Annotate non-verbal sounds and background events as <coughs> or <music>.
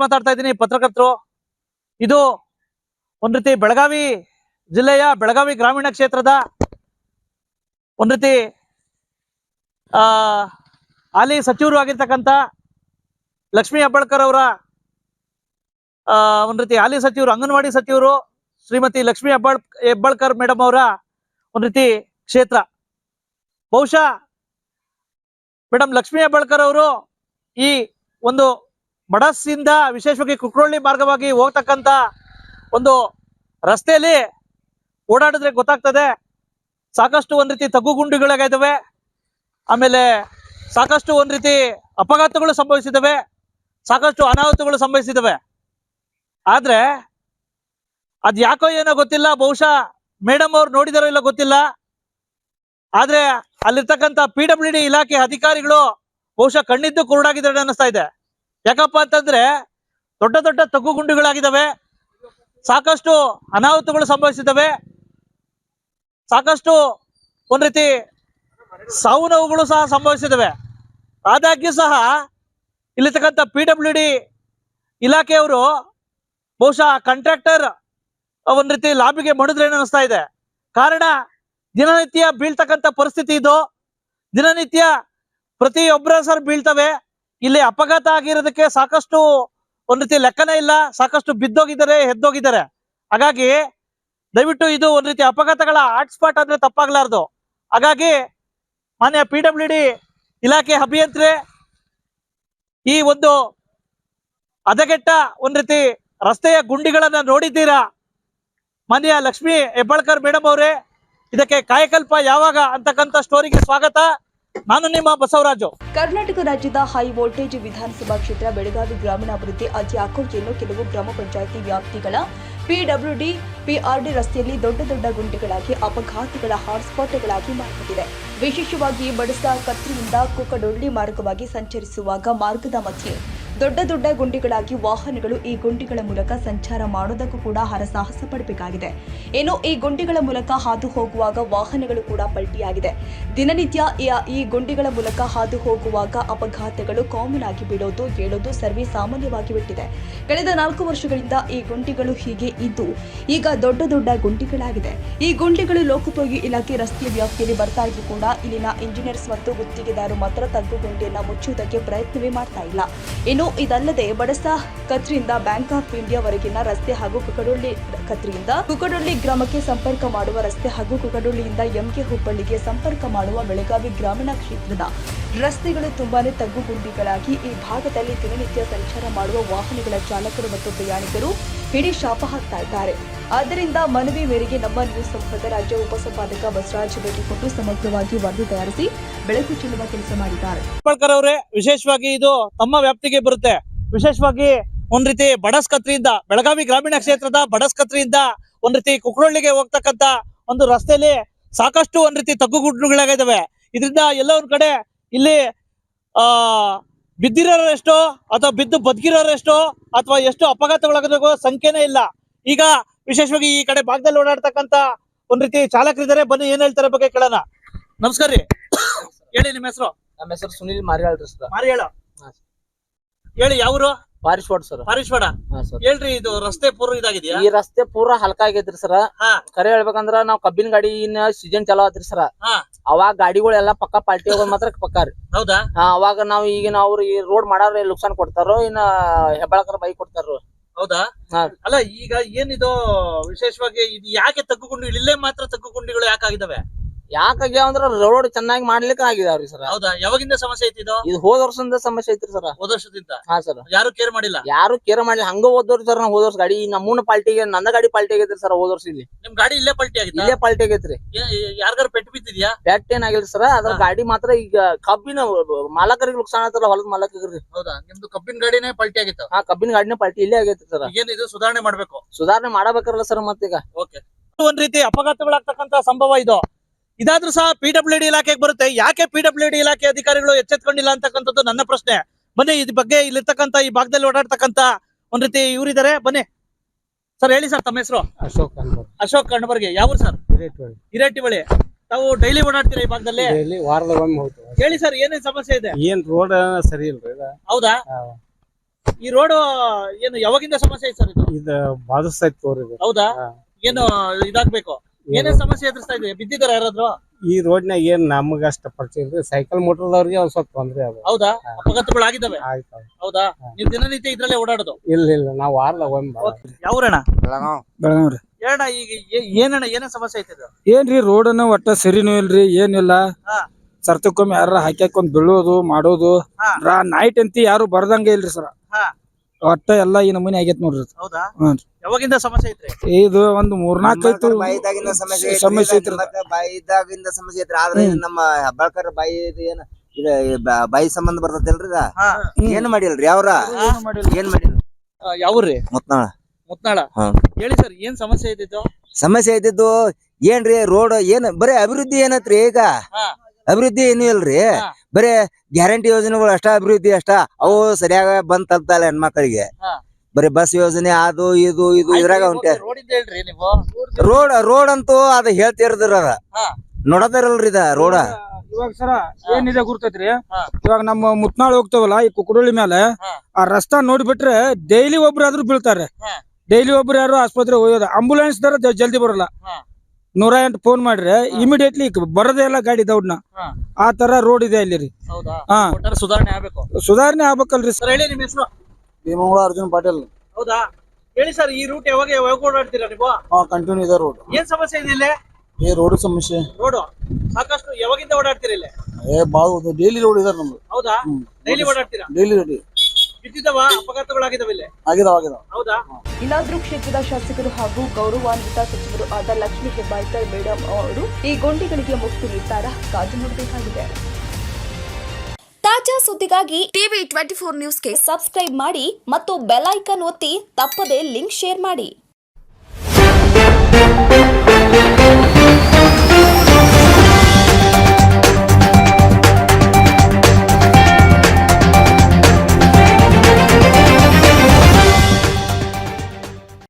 ಮಾತಾಡ್ತಾ ಇದ್ದೀನಿ, ಪತ್ರಕರ್ತರು. ಇದು ಒಂದ್ ರೀತಿ ಬೆಳಗಾವಿ ಜಿಲ್ಲೆಯ ಬೆಳಗಾವಿ ಗ್ರಾಮೀಣ ಕ್ಷೇತ್ರದ ಒಂದ್ ರೀತಿ, ಆ, ಹಾಲಿ ಸಚಿವರು ಆಗಿರ್ತಕ್ಕಂಥ ಲಕ್ಷ್ಮೀ ಹೆಬ್ಬಾಳ್ಕರ್ ಅವರ ಒಂದ್ ರೀತಿ ಹಾಲಿ ಸಚಿವರು, ಅಂಗನವಾಡಿ ಸಚಿವರು, ಶ್ರೀಮತಿ ಲಕ್ಷ್ಮೀ ಹೆಬ್ಬಾಳ್, ಹೆಬ್ಬಾಳ್ಕರ್ ಮೇಡಮ್ ಅವರ ಒಂದ್ ರೀತಿ ಕ್ಷೇತ್ರ. ಬಹುಶಃ ಮೇಡಮ್ ಲಕ್ಷ್ಮೀ ಹೆಬ್ಬಾಳ್ಕರ್ ಅವರು ಈ ಒಂದು ಬಡಸ್ಸಿಂದ ವಿಶೇಷವಾಗಿ ಕುಕ್ರೋಳ್ಳಿ ಮಾರ್ಗವಾಗಿ ಹೋಗ್ತಕ್ಕಂತ ಒಂದು ರಸ್ತೆಯಲ್ಲಿ ಓಡಾಡಿದ್ರೆ ಗೊತ್ತಾಗ್ತದೆ. ಸಾಕಷ್ಟು ಒಂದ್ ರೀತಿ ತಗ್ಗುಗುಂಡಿಗಳಾಗಿದ್ದಾವೆ ಆಮೇಲೆ ಸಾಕಷ್ಟು ಒಂದ್ ರೀತಿ ಅಪಘಾತಗಳು ಸಂಭವಿಸಿದವೆ ಸಾಕಷ್ಟು ಅನಾಹುತಗಳು ಸಂಭವಿಸಿದವೆ ಆದ್ರೆ ಅದ್ ಯಾಕೋ ಏನೋ ಗೊತ್ತಿಲ್ಲ. ಬಹುಶಃ ಮೇಡಮ್ ಅವ್ರು ನೋಡಿದಾರೋ ಇಲ್ಲ ಗೊತ್ತಿಲ್ಲ. ಆದ್ರೆ ಅಲ್ಲಿರ್ತಕ್ಕಂಥ ಪಿ ಡಬ್ಲ್ಯೂ ಡಿ ಇಲಾಖೆ ಅಧಿಕಾರಿಗಳು ಬಹುಶಃ ಕಣ್ಣಿದ್ದು ಕುರುಡಾಗಿದ್ದಾರೆ ಅನ್ನಿಸ್ತಾ ಇದೆ. ಯಾಕಪ್ಪ ಅಂತಂದ್ರೆ ದೊಡ್ಡ ದೊಡ್ಡ ತಗ್ಗು ಗುಂಡಿಗಳಾಗಿದ್ದಾವೆ. ಸಾಕಷ್ಟು ಅನಾಹುತಗಳು ಸಂಭವಿಸಿದ್ದಾವೆ. ಸಾಕಷ್ಟು ಒಂದ್ ರೀತಿ ಸಾವು ನೋವುಗಳು ಸಹ ಸಂಭವಿಸಿದ್ದಾವೆ. ಆದಾಗ್ಯೂ ಸಹ ಇಲ್ಲಿರ್ತಕ್ಕಂಥ ಪಿ ಡಬ್ಲ್ಯೂ ಡಿ ಇಲಾಖೆಯವರು ಬಹುಶಃ ಕಾಂಟ್ರಾಕ್ಟರ್ ಒಂದ್ ರೀತಿ ಲಾಬಿಗೆ ಮಣಿದ್ರೇನು ಅನಿಸ್ತಾ ಇದೆ. ಕಾರಣ ದಿನನಿತ್ಯ ಬೀಳ್ತಕ್ಕಂಥ ಪರಿಸ್ಥಿತಿ ಇದು. ದಿನನಿತ್ಯ ಪ್ರತಿಯೊಬ್ಬರ ಸರ್ ಬೀಳ್ತವೆ. ಇಲ್ಲಿ ಅಪಘಾತ ಆಗಿರೋದಕ್ಕೆ ಸಾಕಷ್ಟು ಒಂದ್ ರೀತಿ ಲೆಕ್ಕನೇ ಇಲ್ಲ, ಸಾಕಷ್ಟು ಬಿದ್ದೋಗಿದ್ದಾರೆ ಎದ್ದೋಗಿದ್ದಾರೆ ಹಾಗಾಗಿ ದಯವಿಟ್ಟು ಇದು ಒಂದ್ ರೀತಿ ಅಪಘಾತಗಳ ಹಾಟ್ಸ್ಪಾಟ್ ಅಂದ್ರೆ ತಪ್ಪಾಗ್ಲಾರ್ದು. ಹಾಗಾಗಿ ಮಾನ್ಯ ಪಿ ಡಬ್ಲ್ಯೂ ಡಿ ಇಲಾಖೆ ಅಭಿಯಂತ್ರಿ, ಈ ಒಂದು ಹದಗೆಟ್ಟ ಒಂದ್ ರೀತಿ ರಸ್ತೆಯ ಗುಂಡಿಗಳನ್ನ ನೋಡಿದ್ದೀರಾ? ಮಾನ್ಯ ಲಕ್ಷ್ಮಿ ಹೆಬ್ಬಾಳ್ಕರ್ ಮೇಡಮ್ ಅವರೇ, ಇದಕ್ಕೆ ಕಾಯಕಲ್ಪ ಯಾವಾಗ ಅಂತಕ್ಕಂಥ ಸ್ಟೋರಿಗೆ ಸ್ವಾಗತ. ನಾನು ನಿಮ್ಮ ಬಸವರಾಜು. ಕರ್ನಾಟಕ ರಾಜ್ಯದ ಹೈ ವೋಲ್ಟೇಜ್ ವಿಧಾನಸಭಾ ಕ್ಷೇತ್ರ ಬೆಳಗಾವಿ ಗ್ರಾಮೀಣಾಭಿವೃದ್ಧಿ ಅತಿ ಆಕಾಂಕ್ಷೆಯನ್ನು ಕೆಲವು ಗ್ರಾಮ ಪಂಚಾಯಿತಿ ವ್ಯಾಪ್ತಿಗಳ ಪಿಡಬ್ಲ್ಯೂಡಿ ಪಿಆರ್ಡಿ ರಸ್ತೆಯಲ್ಲಿ ದೊಡ್ಡ ದೊಡ್ಡ ಗುಂಡಿಗಳಾಗಿ, ಅಪಘಾತಗಳ ಹಾಟ್ಸ್ಪಾಟ್ಗಳಾಗಿ ಮಾರ್ಪಟ್ಟಿದೆ. ವಿಶೇಷವಾಗಿ ಬಡಸ ಕತ್ರಿಯಿಂದ ಕುಕ್ಕಡೊಳ್ಳಿ ಮಾರ್ಗವಾಗಿ ಸಂಚರಿಸುವಾಗ ಮಾರ್ಗದ ಮಧ್ಯೆ ದೊಡ್ಡ ದೊಡ್ಡ ಗುಂಡಿಗಳಾಗಿ ವಾಹನಗಳು ಈ ಗುಂಡಿಗಳ ಮೂಲಕ ಸಂಚಾರ ಮಾಡೋದಕ್ಕೂ ಕೂಡ ಹರಸಾಹಸ ಪಡಬೇಕಾಗಿದೆ. ಇನ್ನು ಈ ಗುಂಡಿಗಳ ಮೂಲಕ ಹಾದು ಹೋಗುವಾಗ ವಾಹನಗಳು ಕೂಡ ಪಲ್ಟಿಯಾಗಿದೆ. ದಿನನಿತ್ಯ ಈ- ಗುಂಡಿಗಳ ಮೂಲಕ ಹಾದು ಹೋಗುವಾಗ ಅಪಘಾತಗಳು ಕಾಮನ್ ಆಗಿ ಬಿಡೋದು ಹೇಳೋದು ಸರ್ವೇ ಸಾಮಾನ್ಯವಾಗಿ ಬಿಟ್ಟಿದೆ. ಕಳೆದ ನಾಲ್ಕು ವರ್ಷಗಳಿಂದ ಈ ಗುಂಡಿಗಳು ಹೀಗೆ ಇದ್ದು, ಈಗ ದೊಡ್ಡ ದೊಡ್ಡ ಗುಂಡಿಗಳಾಗಿದೆ. ಈ ಗುಂಡಿಗಳು ಲೋಕೋಪಯೋಗಿ ಇಲಾಖೆ ರಸ್ತೆಯ ವ್ಯಾಪ್ತಿಯಲ್ಲಿ ಬರ್ತಾ ಇದ್ರು ಕೂಡ ಇಲ್ಲಿನ ಇಂಜಿನಿಯರ್ಸ್ ಮತ್ತು ಗುತ್ತಿಗೆದಾರರು ಮಾತ್ರ ತಗ್ಗು ಗುಂಡಿಯನ್ನು ಮುಚ್ಚುವುದಕ್ಕೆ ಪ್ರಯತ್ನವೇ ಮಾಡ್ತಾ ಇಲ್ಲ. ಇನ್ನು ಇದಲ್ಲದೆ ಬಡಸಾ ಕತ್ರಿಯಿಂದ ಬ್ಯಾಂಕ್ ಆಫ್ ಇಂಡಿಯಾವರೆಗಿನ ರಸ್ತೆ ಹಾಗೂ ಕುಕಡೊಳ್ಳಿ ಕತ್ರಿಯಿಂದ ಕುಕಡೊಳ್ಳಿ ಗ್ರಾಮಕ್ಕೆ ಸಂಪರ್ಕ ಮಾಡುವ ರಸ್ತೆ ಹಾಗೂ ಕುಕಡೊಳ್ಳಿಯಿಂದ ಎಂಕೆ ಹುಬ್ಬಳ್ಳಿಗೆ ಸಂಪರ್ಕ ಮಾಡುವ ಬೆಳಗಾವಿ ಗ್ರಾಮೀಣ ಕ್ಷೇತ್ರದ ರಸ್ತೆಗಳು ತುಂಬಾನೇ ತಗ್ಗು ಗುಂಡಿಗಳಾಗಿ ಈ ಭಾಗದಲ್ಲಿ ದಿನನಿತ್ಯ ಸಂಚಾರ ಮಾಡುವ ವಾಹನಗಳ ಚಾಲಕರು ಮತ್ತು ಪ್ರಯಾಣಿಕರು ಹಿಡಿ ಶಾಪ ಹಾಕ್ತಾ ಇದ್ದಾರೆ. ಆದ್ದರಿಂದ ಮನವಿ ಮೇರೆಗೆ ನಮ್ಮ ನ್ಯೂಸ್ ಸಂಸ್ಥದ ರಾಜ್ಯ ಉಪಸಂಪಾದಕ ಬಸವರಾಜ್ ಭೇಟಿ ಕೊಟ್ಟು ಸಮಗ್ರವಾಗಿ ವರದಿ ತಯಾರಿಸಿ ಬೆಳಕು ಚೆಲ್ಲುವ ಕೆಲಸ ಮಾಡಿದ್ದಾರೆ. ಹೆಬ್ಬಾಳ್ಕರ್ ಅವರೇ, ವಿಶೇಷವಾಗಿ ಇದು ತಮ್ಮ ವ್ಯಾಪ್ತಿಗೆ ಬರುತ್ತೆ. ವಿಶೇಷವಾಗಿ ಒಂದ್ ರೀತಿ ಬಡಸ್ಕತ್ರಿಯಿಂದ, ಬೆಳಗಾವಿ ಗ್ರಾಮೀಣ ಕ್ಷೇತ್ರದ ಬಡಸ್ಕತ್ರಿಯಿಂದ ಒಂದ್ ರೀತಿ ಕುಕ್ರೊಳ್ಳಿಗೆ ಹೋಗ್ತಕ್ಕಂತ ಒಂದು ರಸ್ತೆಯಲ್ಲಿ ಸಾಕಷ್ಟು ಒಂದ್ ರೀತಿ ತಗ್ಗುಗುಡ್ಡುಗಳಾಗಿದ್ದಾವೆ ಇದರಿಂದ ಎಲ್ಲ ಕಡೆ ಇಲ್ಲಿ, ಆ ಬಿದ್ದಿರೋರು ಎಷ್ಟೋ ಅಥವಾ ಬಿದ್ದು ಬದುಕಿರೋರು ಎಷ್ಟೋ ಅಥವಾ ಎಷ್ಟು ಅಪಘಾತಗಳಾಗೋದಕ್ಕೂ ಸಂಖ್ಯೆನೇ ಇಲ್ಲ. ಈಗ ವಿಶೇಷವಾಗಿ ಈ ಕಡೆ ಭಾಗದಲ್ಲಿ ಓಡಾಡ್ತಕ್ಕಂತ ಒಂದ್ ರೀತಿ ಚಾಲಕರಿದ್ದಾರೆ. ಬನ್ನಿ ಏನ್ ಹೇಳ್ತಾರೆ ಬಗ್ಗೆ ಕೇಳೋಣ. ನಮಸ್ಕಾರ ರೀ. <coughs> ಹೇಳಿ ನಿಮ್ಮ ಹೆಸರು? ನಮ್ಮ ಹೆಸರು ಸುನಿಲ್ ಮಾರಿಯಾಳ ಮಾರಿಯಾಳ. ಮಾರಿ ಹೇಳ ಯಾವ್ರು? ಪಾರಿಶ್ವಾಡ್ ಸರ್. ಪಾರಿಶ್ವಾಡ ಹಾ ಸರ್. ಹೇಳ್ರಿ ಇದು ರಸ್ತೆ ಪೂರ ಇದಾಗಿದ್ಯಾ? ಈ ರಸ್ತೆ ಪೂರ ಹಲ್ಕ ಆಗೈತ್ರಿ ಸರ್. ಹಾ. ಖರೆ ಹೇಳ್ಬೇಕಂದ್ರ ನಾವ್ ಕಬ್ಬಿನ ಗಾಡಿ ಇನ್ನ ಸೀಸನ್ ಚಾಲೋ ಆತ್ರಿ ಸರ್. ಹಾ. ಅವಾಗ ಗಾಡಿಗಳೆಲ್ಲ ಪಕ್ಕ ಪಾಲ್ಟಿ ಹೋಗೋದ್ ಮಾತ್ರ ಪಕ್ಕ ರೀ. ಹೌದಾ? ಹಾ, ಅವಾಗ ನಾವ್ ಈಗಿನ ಅವ್ರು ಈ ರೋಡ್ ಮಾಡಾರ ನುಕ್ಸಾನ್ ಕೊಡ್ತಾರೋ ಇನ್ನ ಹೆಬ್ಬಾಳಕರ ಬೈಕ್ ಕೊಡ್ತಾರೋ ಹೌದಾ. ಅಲ್ಲ ಈಗ ಏನಿದು ವಿಶೇಷವಾಗಿ ಇದು ಯಾಕೆ ತಗ್ಗುಗುಂಡಿ ಇಲ್ಲೇ ಮಾತ್ರ ತಗ್ಗುಗುಂಡಿಗಳು ಯಾಕೆ ಆಗಿದಾವೆ? ಯಾಕಾಗ್ಯಾವ ಅಂದ್ರ ರೋಡ್ ಚೆನ್ನಾಗಿ ಮಾಡ್ಲಿಕ್ಕೆ ಆಗಿದಾವ್ರಿ ಸರ್. ಹೌದಾ? ಯಾವಾಗಿಂದ ಸಮಸ್ಯೆ ಐತಿ ಇದು? ಇದು ಹೋದ ವರ್ಷದಿಂದ ಸಮಸ್ಯೆ ಐತ್ರಿ ಸರ್. ಹೋದ ವರ್ಷದಿಂದ? ಹಾ ಸರ್. ಯಾರು ಕೇರ್ ಮಾಡಿಲ್ಲ? ಯಾರು ಕೇರ್ ಮಾಡಿಲ್ಲ ಹಂಗ ಹೋದವ್ರಿ ಸರ್ ಹೋದ ವರ್ಷ ಗಾಡಿ ನಮ್ಮೂನ ಪಾಲ್ಟಿಗೆ ನನ್ನ ಗಾಡಿ ಪಾಲ್ಟಿ ಆಗೈತ್ರಿ ಸರ್ ಹೋದ ವರ್ಷ ಇಲ್ಲಿ. ನಿಮ್ ಗಾಡಿ ಇಲ್ಲೇ ಪಲ್ಟಿ ಆಗಿದೆ ಇಲ್ಲೇ ಪಾಲ್ಟಿ ಆಗೈತ್ರಿ. ಯಾರ್ಗಾರು ಪೆಟ್ಟು ಬಿದ್ದಿದ್ಯಾ? ಪ್ಯಾಟ್ ಏನ್ ಆಗಿಲ್ಲ ಸರ್. ಅದ್ರ ಗಾಡಿ ಮಾತ್ರ ಈಗ ಕಬ್ಬಿನ ಮಾಲಕರಿಗೆ ನುಕ್ಸಾನ ಆತಲ್ಲ ಹೊಲದ ಮಾಲಕರಿಗೆ. ಹೌದಾ? ನಿಮ್ದು ಕಬ್ಬಿನ ಗಾಡಿನೇ ಪಲ್ಟಿ ಆಗಿತ್ತು? ಹಾ ಕಬ್ಬಿನ ಗಾಡಿನೇ ಪಲ್ಟಿ ಇಲ್ಲೇ ಆಗೈತಿ ಸರ್. ಇದು ಸುಧಾರಣೆ ಮಾಡ್ಬೇಕು? ಸುಧಾರಣೆ ಮಾಡಬೇಕಲ್ಲ ಸರ್ ಮತ್ತೀಗ. ಓಕೆ ಒಂದ್ ರೀತಿ ಅಪಘಾತಗಳಾಗ್ತಕ್ಕಂತ ಸಂಭವ ಇದು. ಇದಾದ್ರೂ ಸಹ ಪಿ ಡಬ್ಲ್ಯೂ ಡಿ ಇಲಾಖೆಗೆ ಬರುತ್ತೆ. ಯಾಕೆ ಪಿ ಡಬ್ಲ್ಯೂ ಡಿ ಇಲಾಖೆ ಅಧಿಕಾರಿಗಳು ಎಚ್ಚೆತ್ಕೊಂಡಿಲ್ಲ ಅಂತಕ್ಕಂಥದ್ದು ನನ್ನ ಪ್ರಶ್ನೆ. ಬನ್ನಿ ಇದ್ ಬಗ್ಗೆ ಇಲ್ಲಿರ್ತಕ್ಕಂಥ ಈ ಭಾಗದಲ್ಲಿ ಓಡಾಡ್ತಕ್ಕಂತ ಒಂದ್ ರೀತಿ ಇವರಿದ್ದಾರೆ ಬನ್ನಿ. ಸರ್ ಹೇಳಿ ಸರ್ ತಮ್ಮ ಹೆಸರು? ಅಶೋಕ್ ಅಶೋಕ್ ಕಣ್ಬರ್ಗೆ ಯಾವ ಸರ್? ಹಿರೇಟಿವಳಿ ಹಿರೇಟಿ ತಾವು ಡೈಲಿ ಓಡಾಡ್ತೀರಾ ಈ ಭಾಗದಲ್ಲಿ? ಹೇಳಿ ಸರ್ ಏನೇನ್ ಸಮಸ್ಯೆ ಇದೆ? ಏನ್ ರೋಡ್ ಸರಿ ಇಲ್ರಿ ಹೌದಾ? ಈ ರೋಡ್ ಏನು ಯಾವಾಗಿಂದ ಸಮಸ್ಯೆ ಐತೆ ಸರ್ ಇದು? ಇದು ಬಾಧಿಸ್ತೈತಿ ಇದು ಹೌದಾ? ಏನು ಇದಾಗ್ಬೇಕು? ಏನೇನ್ ಸಮಸ್ಯೆ ಎದುರಿಸ್ತಾ ಇದೆ ಬಿದ್ದಿದ್ದಾರೆ ಯಾರಾದ್ರು? ಈ ರೋಡ್ನಾಗ ಏನ್ ನಮಗ ಅಷ್ಟ ಪರಿಚಯ ಇಲ್ರಿ. ಸೈಕಲ್ ಮೋಟರ್ದವ್ರಿಗೆ ಒಂದ್ ಸ್ವಲ್ಪ ತೊಂದ್ರೆ ಅದ. ಹೌದಾ? ಅಪಘಾತಗಳು ಆಗಿದಾವೆ ಆಯ್ತು. ಹೌದಾ? ನೀವು ದಿನನಿತ್ಯ ಇದ್ರಲ್ಲೇ ಓಡಾಡೋದು? ಇಲ್ಲ ಇಲ್ಲ. ನಾವ್ ವಾರ್ಲ ಒಮ್ಮೆ ಯಾವ್ರಣ ಬೆಳಗಾವ್ರಿ. ಅನ್ನ ಈಗ ಏ- ಏನಣ್ಣ ಏನೇನ್ ಸಮಸ್ಯೆ ಐತೆ ಇದು? ಏನ್ರಿ ರೋಡನ್ನ ಒಟ್ಟ ಸರಿನೂ ಇಲ್ರಿ ಏನಿಲ್ಲ. ಹಾ. ಸರ್ತಿಕೊಮ್ಮೆ ಯಾರ ಹಾಕ್ಯಾಕೊಂಡ್ ಬೀಳೋದು ಮಾಡೋದು. ಹಾ. ರಾ ನೈಟ್ ಅಂತ ಯಾರು ಬರ್ದಂಗ ಇಲ್ರಿ ಸರ್. ಹಾ. ಒಟ್ಟ ಎಲ್ಲಾ ಈ ನಮೂನಿ ಆಗೇತ್ ನೋಡ್ರಿ ಇದು. ಹೌದಾ. ಯಾವಾಗಿಂದ ಸಮಸ್ಯೆ ಐತ್ರಿ? ಇದು ಒಂದ್ ಮೂರ್ನಾಲ್ಕು ಐತಿ ಬಾಯಿದಾಗಿಂದ ಸಮಸ್ಯೆ ಐತ್ರಿ. ಸಮಸ್ಯೆ ಐತ್ರಿ ಬೈದಾಗಿಂದ ಬಾಯಿದಾಗಿಂದ ಸಮಸ್ಯೆ ಐತ್ರಿ. ಆದ್ರೆ ಇದು ನಮ್ಮ ಹೆಬ್ಬಾಳ್ಕರ್ ಬಾಯಿ ಇದು ಏನ ಇದ ಬ- ಬಾಯಿ ಸಂಬಂಧ ಬರ್ತೈತಲ್ರಿ ಇದ? ಹಾ. ಏನ್ ಮಾಡಿಲ್ರಿ ಅವ್ರ? ಏನ್ ಮಾಡಿಲ್ರಿ? ಯಾವ್ರಿ ಮುತ್ನಾಳ. ಮುತ್ನಾಳ? ಹಾ. ಹೇಳಿ ಸರ್ ಏನ್ ಸಮಸ್ಯೆ ಐತಿತ್ತು? ಸಮಸ್ಯೆ ಐತಿದ್ದು ಏನ್ರಿ ರೋಡ್ ಏನ್ ಬರೀ ಅಭಿವೃದ್ಧಿ ಏನತ್ರಿ ಈಗ? ಹಾ. ಅಭಿವೃದ್ಧಿ ಏನು ಇಲ್ರಿ? ಹಾ. ಬರೇ ಗ್ಯಾರಂಟಿ ಯೋಜನೆಗಳು ಅಷ್ಟ ಅಭಿವೃದ್ಧಿ ಅಷ್ಟ ಅವು ಸರಿಯಾಗ ಬಂದ್ ತಲುಪ್ತಲ್ಲ ಹೆಣ್ಮಕ್ಳಿಗೆ. ಹಾ. ಬರೀ ಬಸ್ ಯೋಜನೆ ಅದು ಇದು ಇದು ಇದ್ರಾಗ ಉಂಟೆ. ರೋಡ್ ಹೇಳ್ರಿ ನೀವು. ರೋಡ್ ರೋಡ್ ಅಂತೂ ಅದ ಹೇಳ್ತಿರ್ದ್ರ ಅದ. ಹಾ. ನೋಡತಾರಲ್ರಿ ಇದ ರೋಡ. ಇವಾಗ ಸರ ಏನಿದೆ ಗುರ್ತೈತ್ರಿ? ಇವಾಗ ನಮ್ಮ ಮುತ್ನಾಳ್ ಹೋಗ್ತಾವಲ್ಲ ಈ ಕುಕ್ಕಡೋಳಿ ಮೇಲೆ ಆ ರಸ್ತಾ ನೋಡ್ಬಿಟ್ರೆ ಡೈಲಿ ಒಬ್ರು ಆದ್ರೂ ಬೀಳ್ತಾರೆ. ಡೈಲಿ ಒಬ್ರು ಯಾರು ಆಸ್ಪತ್ರೆ ಹೋಗೋದು ಆಂಬುಲೆನ್ಸ್ ದರ ಜಲ್ದಿ ಬರಲ್ಲ. ನೂರ ಎಂಟು ಫೋನ್ ಮಾಡ್ರೆ ಇಮಿಡಿಯೇಟ್ಲಿ ಬರೋದೇ ಇಲ್ಲ ಗಾಡಿ ದೌಡ್ನ. ಹಾ. ಆ ತರ ರೋಡ್ ಇದೆ ಇಲ್ಲಿ ರೀ ಹೌದಾ? ಹಾ. ಒಟ್ಟಾರೆ ಸುಧಾರಣೆ ಆಗ್ಬೇಕು. ಸುಧಾರಣೆ ಆಗ್ಬೇಕಲ್ರಿ ಸರ್. ಹೇಳಿ ನಿಮ್ಮ ಹೆಸರು? ಭೀಮಂಗಳ ಅರ್ಜುನ್ ಪಾಟೀಲ್. ಹೌದಾ? ಹೇಳಿ ಸರ್ ಈ ರೂಟ್ ಯಾವಾಗ ಯಾವಾಗ ಓಡಾಡ್ತೀರಾ ನೀವು? ಕಂಟಿನ್ಯೂ ಇದೆ ರೋಡ್ ಏನ್ ಸಮಸ್ಯೆ ಇದೆ ಇಲ್ಲಿ? ಏ ರೋಡ್ ಸಮಸ್ಯೆ. ರೋಡು ಸಾಕಷ್ಟು ಯಾವಾಗಿಂದ ಓಡಾಡ್ತೀರಾ ಇಲ್ಲಿ? ಏ ಬಾಳ ಡೈಲಿ ರೋಡ್ ಇದಾರೆ ನಮ್ದು. ಹೌದಾ. ಡೈಲಿ ಓಡಾಡ್ತೀರಾ? ಡೈಲಿ ರೆಡಿ ಬಿದ್ದಿದ್ದಾವ ಅಪಘಾತಗಳಾಗಿದಾವೆ ಇಲ್ಲಿ. ಆಗಿದಾವ ಆಗಿದಾವ. ಹೌದಾ? ಇನ್ನಾದ್ರೂ ಕ್ಷೇತ್ರದ ಶಾಸಕರು ಹಾಗೂ ಗೌರವಾನ್ವಿತ ಸಚಿವರು ಆದ ಲಕ್ಷ್ಮೀ ಹೆಬ್ಬಾಳ್ಕರ್ ಮೇಡಂ ಅವರು ಈ ಗೊಂಡಿಗಳಿಗೆ ಮುಕ್ತಿ ನಿರ್ಧಾರ ಕಾದು ನೋಡಬೇಕಾಗಿದೆ. ತಾಜಾ ಸುದ್ದಿಗಾಗಿ ಟಿವಿ ಟ್ವೆಂಟಿ ಫೋರ್ ನ್ಯೂಸ್ಗೆ ಸಬ್ಸ್ಕ್ರೈಬ್ ಮಾಡಿ ಮತ್ತು ಬೆಲ್ ಐಕನ್ ಒತ್ತಿ ತಪ್ಪದೇ ಲಿಂಕ್ ಶೇರ್ ಮಾಡಿ.